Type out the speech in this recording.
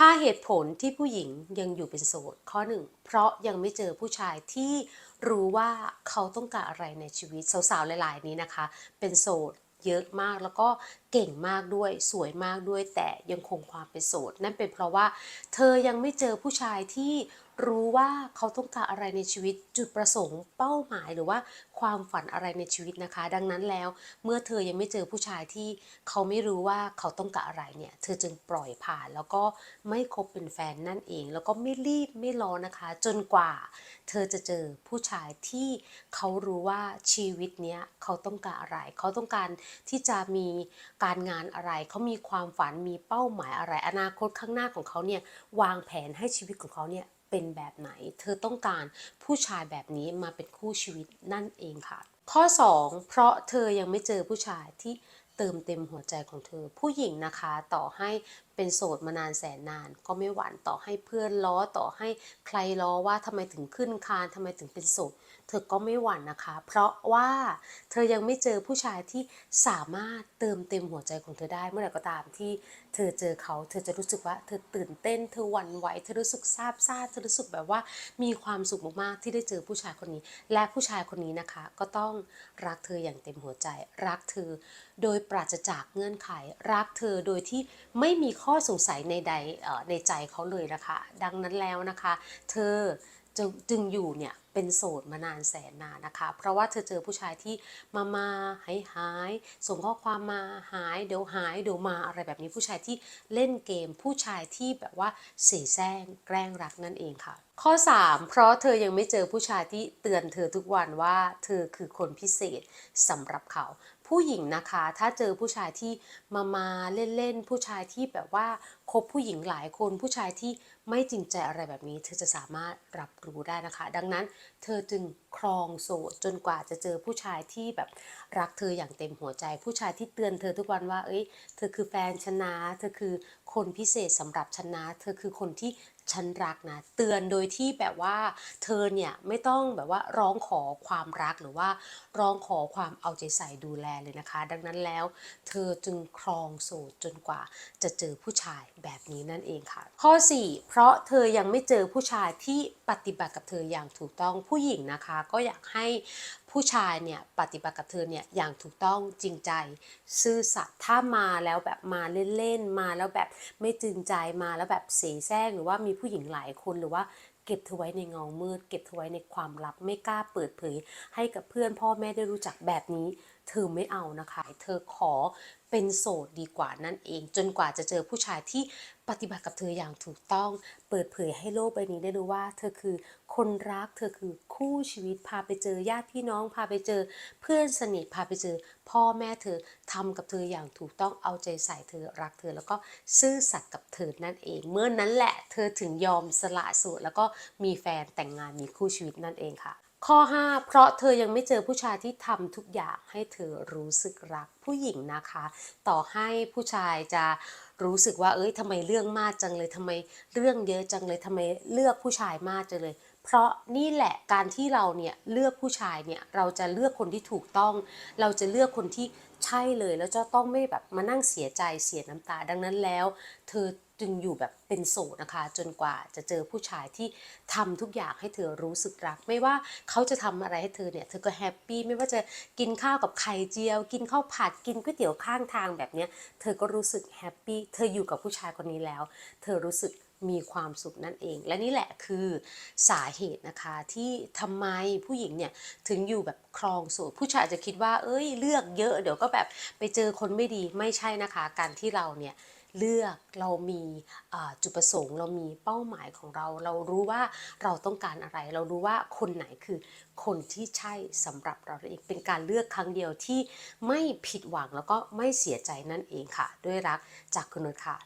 5 เหตุผลที่ผู้หญิงยังอยู่เป็นโสด ข้อ 1 เพราะยังไม่เจอผู้ชายที่รู้ว่าเขาต้องการอะไรในชีวิตสาวๆหลาย ๆ นี้นะคะ เป็นโสดเยอะมากแล้วก็เก่งมากด้วยสวยมากด้วยแต่ยังคงความเป็นโสด นั่นเป็นเพราะว่า เธอยังไม่เจอผู้ชายที่ รู้ว่าเขาต้องการอะไรในชีวิตจุดประสงค์เป้าหมายหรือว่าความฝันอะไรในชีวิตนะคะ ดังนั้นแล้วเมื่อเธอยังไม่เจอผู้ชายที่เขาไม่รู้ว่าเขาต้องการอะไรเนี่ยเธอจึงปล่อยผ่าน แล้วก็ไม่คบเป็นแฟนนั่นเอง แล้วก็ไม่รีบไม่รอนะคะ จนกว่า เธอจะเจอผู้ชายที่เขารู้ว่าชีวิตเนี้ยเขาต้องการอะไร เขาต้องการที่จะมีการงานอะไร เขามีความฝันมีเป้าหมายอะไร อนาคตข้างหน้าของเขาเนี่ยวางแผนให้ชีวิตของเขาเนี่ย เป็นแบบไหน เธอต้องการผู้ชายแบบนี้มาเป็นคู่ชีวิตนั่นเองค่ะ ข้อ 2 เพราะเธอยังไม่เจอผู้ชายที่เติมเต็มหัวใจของเธอ ผู้หญิงนะคะต่อให้ เป็นโสดมานานแสนนาน ก็ไม่หวั่นต่อให้เพื่อนล้อต่อให้ใครล้อว่าทำไมถึงขึ้นคานทำไมถึงเป็นโสด เธอก็ไม่หวั่นนะคะ เพราะว่าเธอยังไม่เจอผู้ชายที่สามารถเติมเต็มหัวใจของเธอได้เมื่อไหร่ก็ตามที่เธอเจอเขา เธอจะรู้สึกว่าเธอตื่นเต้น เธอหวั่นไหว เธอรู้สึกซาบซ่าเธอรู้สึกแบบว่ามีความสุขมากๆที่ได้เจอผู้ชายคนนี้ และผู้ชายคนนี้นะคะ ก็ต้องรักเธออย่างเต็มหัวใจ รักเธอ โดยปราศจากเงื่อนไข รักเธอโดยที่ไม่มีข้อสงสัยในใดในใจเขาเลยนะคะ ดังนั้นแล้วนะคะ เธอจึงจึงอยู่เนี่ยเป็นโสดมานานแสนนานนะคะ เพราะว่าเธอเจอผู้ชายที่มามาหายหายส่งข้อความมาหายเดี๋ยวหายเดี๋ยวมาอะไรแบบนี้ผู้ชายที่เล่นเกม ผู้ชายที่แบบว่าเสแสร้งแกล้งรักนั่นเองค่ะ ข้อ 3 เพราะเธอยังไม่เจอผู้ชายที่เตือนเธอทุกวันว่าเธอคือคนพิเศษสำหรับเขา ผู้หญิงนะคะ ถ้าเจอผู้ชายที่มามาเล่นๆ ผู้ชายที่แบบว่าคบผู้หญิงหลายคน ผู้ชายที่ไม่จริงใจอะไรแบบนี้ เธอจะสามารถรับรู้ได้นะคะ ดังนั้นเธอจึงครองโสดจนกว่าจะเจอผู้ชายที่แบบรักเธออย่างเต็มหัวใจ ผู้ชายที่เตือนเธอทุกวันว่า เอ้ย เธอคือแฟนชนะ เธอคือ คนพิเศษสำหรับชนะ เธอคือคนที่ฉันรักนะ เตือนโดยที่แบบว่า เธอเนี่ยไม่ต้องแบบว่าร้องขอความรักหรือว่าร้องขอความเอาใจใส่ดูแลเลยนะคะ ดังนั้นแล้ว เธอจึงครองโสดจนกว่าจะเจอผู้ชายแบบนี้นั่นเองค่ะ ข้อ 4 เพราะเธอยังไม่เจอผู้ชายที่ ปฏิบัติกับเธออย่างถูกต้องผู้หญิงนะคะ ก็อยากให้ผู้ชายเนี่ยปฏิบัติกับเธอเนี่ยอย่างถูกต้องจริงใจ ซื่อสัตย์ถ้ามาแล้วแบบมาเล่นๆมาแล้วแบบไม่จริงใจมาแล้วแบบเสแสร้งหรือว่ามีผู้หญิงหลายคนหรือว่าเก็บเธอไว้ในเงามืด เก็บเธอไว้ในความลับไม่กล้าเปิดเผย ให้กับเพื่อนพ่อแม่ได้รู้จักแบบนี้เธอไม่เอานะคะ เธอขอเป็นโสดดีกว่านั่นเอง จนกว่าจะเจอผู้ชายที่ปฏิบัติกับเธออย่างถูกต้อง เปิดเผยให้โลกใบนี้ได้รู้ว่า เธอคือคนรัก เธอคือคู่ชีวิต พาไปเจอญาติพี่น้อง พาไปเจอเพื่อนสนิท พาไปเจอ พ่อแม่เธอทำกับเธออย่างถูกต้อง เอาใจใส่เธอ รักเธอ แล้วก็ซื่อสัตย์กับเธอนั่นเอง เมื่อนั้นแหละ เธอถึงยอมสละโสดแล้วก็มีแฟนแต่งงาน มีคู่ชีวิตนั่นเองค่ะ ข้อ 5 เพราะเธอยังไม่เจอผู้ชายที่ทำทุกอย่างให้เธอรู้สึกรักผู้หญิงนะคะ ต่อให้ผู้ชายจะรู้สึกว่า เอ้ยทำไมเรื่องมากจังเลยทำไมเรื่องเยอะจังเลยทำไมเลือกผู้ชายมากจังเลย เพราะนี่แหละการที่เราเนี่ยเลือกผู้ชายเนี่ยเราจะเลือกคนที่ถูกต้อง เราจะเลือกคนที่ใช่เลยแล้วจะต้องไม่แบบมานั่งเสียใจเสียน้ำตาดังนั้นแล้ว เธอ จึงอยู่แบบเป็นโสดนะคะ จนกว่าจะเจอผู้ชายที่ทำทุกอย่างให้เธอรู้สึกรัก ไม่ว่าเขาจะทำอะไรให้เธอเนี่ยเธอก็แฮปปี้ไม่ว่าจะกินข้าวกับไข่เจียว กินข้าวผัดกินก๋วยเตี๋ยวข้างทางแบบเนี้ยเธอก็รู้สึกแฮปปี้เธออยู่กับผู้ชายคนนี้แล้ว เธอรู้สึก มีความสุขนั่นเอง และนี่แหละคือสาเหตุนะคะที่ทำไมผู้หญิงเนี่ยถึงอยู่แบบครองโสดผู้ชายอาจจะคิดว่า เอ้ยเลือกเยอะเดี๋ยวก็แบบไปเจอคนไม่ดีไม่ใช่นะคะ การที่เราเนี่ยเลือกเรามีจุดประสงค์ เรามีเป้าหมายของเรา เรารู้ว่าเราต้องการอะไร เรารู้ว่าคนไหนคือคนที่ใช่สำหรับเราเองเป็นการเลือกครั้งเดียวที่ไม่ผิดหวังแล้วก็ไม่เสียใจนั่นเองค่ะ ด้วยรักจากคุณนุชค่ะ